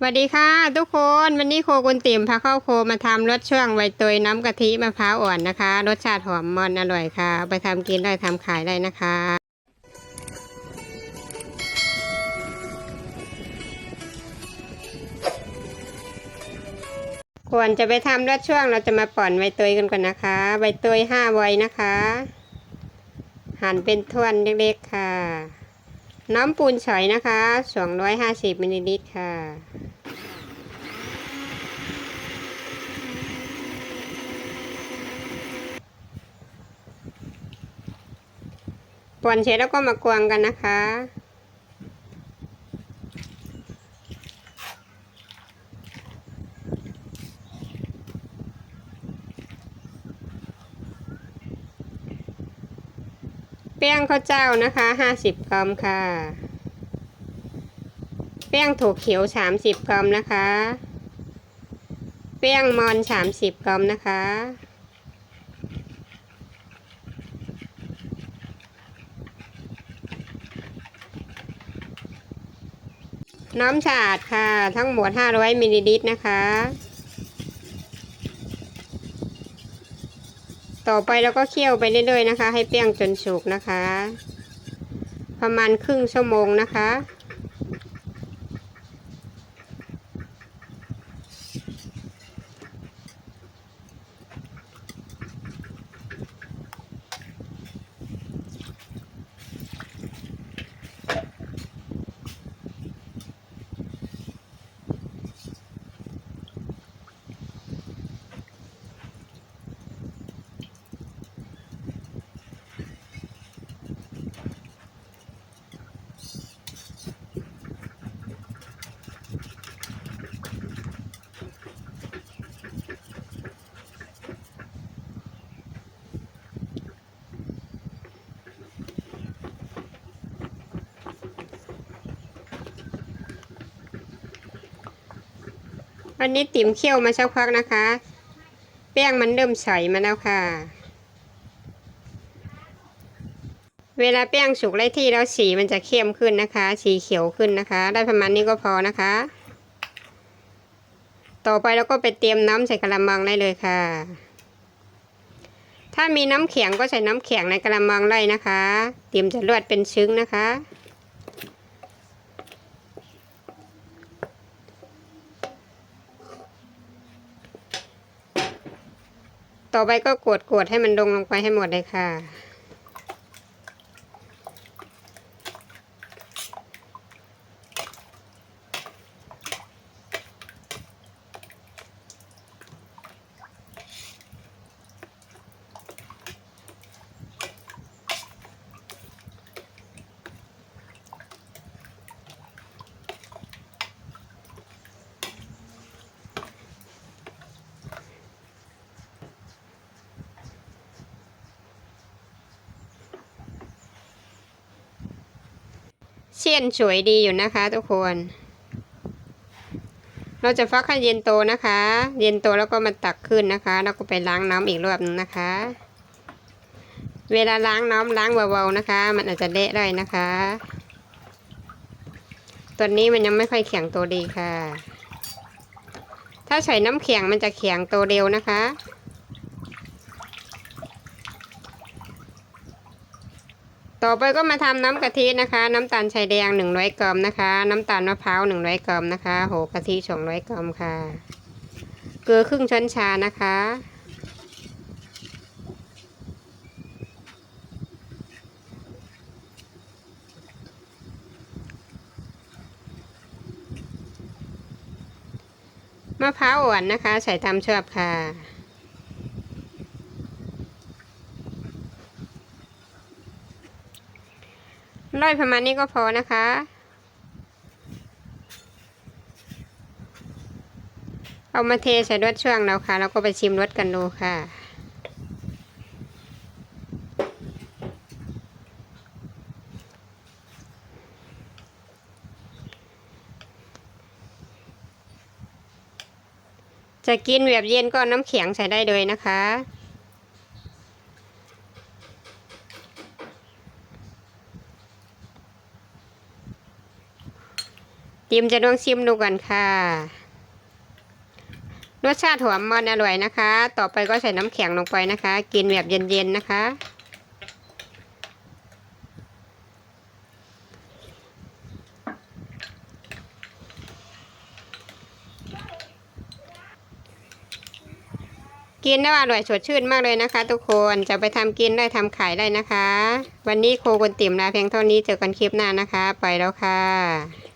สวัสดีค่ะทุกคนวันนี้โคกุนติ่มพาเข้าโคมาทำรสช่วงใบเตยน้ำกะทิมะพร้าวอ่อนนะคะ รสชาติหอมมันอร่อยค่ะ ไปทำกินได้ทำขายได้นะคะก่อนจะไปทำรสช่วงเราจะมาป่อนใบเตยกันก่อนนะคะ ใบเตยห้าใบนะคะ หั่นเป็นท่อนเล็กๆค่ะ น้ำปูนฉอยนะคะ 250มิลลิลิตรค่ะ วนเสร็จแล้วก็มากวางกันนะคะ แป้งข้าวเจ้านะคะห้าสิบกรัมค่ะ แป้งถั่วเขียวสามสิบกรัมนะคะ แป้งมอนสามสิบกรัมนะคะ น้ำสะอาดค่ะ ทั้งหมด 500มิลลิลิตรนะคะ ต่อไปเราก็เคี่ยวไปเรื่อยๆนะคะ ให้เปี้ยงจนสุกนะคะ ประมาณครึ่งชั่วโมงนะคะ วันนี้ติ๋มเคี่ยวมาสักพักนะคะ แป้งมันเริ่มใสมาแล้วค่ะ เวลาแป้งสุกไล่ที่แล้วสีมันจะเข้มขึ้นนะคะ สีเขียวขึ้นนะคะ ได้ประมาณนี้ก็พอนะคะ ต่อไปเราก็ไปเตรียมน้ำใส่กระมังได้เลยค่ะ ถ้ามีน้ำแข็งก็ใส่น้ำแข็งในกระมังได้นะคะ เตรียมจะรวดเป็นซึ้งนะคะ ต่อไปก็กดกดให้มันลงลงไปให้หมดเลยค่ะ เสี้ยนสวยดีอยู่นะคะ ทุกคน เราจะฟักให้เย็นโตนะคะ เย็นโตแล้วก็มาตักขึ้นนะคะ แล้วก็ไปล้างน้ำอีกรอบนึงนะคะ เวลาล้างน้ำล้างเบาๆนะคะ มันอาจจะเละได้นะคะ ตัวนี้มันยังไม่ค่อยแข็งตัวดีค่ะ ถ้าใส่น้ำแข็งมันจะแข็งตัวเร็วนะคะ ต่อไปก็มาทำน้ำกะทินะคะ น้ำตาลชายแดง100กรัมนะคะ น้ำตาลมะพร้าว100กรัมนะคะ โหกะทิ200กรัมค่ะ เกลือครึ่งช้อนชานะคะ มะพร้าวอ่อนนะคะ ใส่ตามชอบค่ะ ร่อยประมาณนี้ก็พอนะคะ เอามาเทใส่รสช่วงเราค่ะ แล้วก็ไปชิมรสกันดูค่ะจะกินแบบเย็นก็น้ำแข็งใส่ได้เลยนะคะ มติมจะลองชิมดูกันค่ะ รสชาติหอมมันอร่อยนะคะ ต่อไปก็ใส่น้ำแข็งลงไปนะคะ กินแบบเย็นๆนะคะ กินได้อร่อยสดชื่นมากเลยนะคะ ทุกคนจะไปทำกินได้ทำขายได้นะคะ วันนี้โคกุนติ่มลาเพียงเท่านี้เจอกันคลิปหน้านะคะ ไปแล้วค่ะ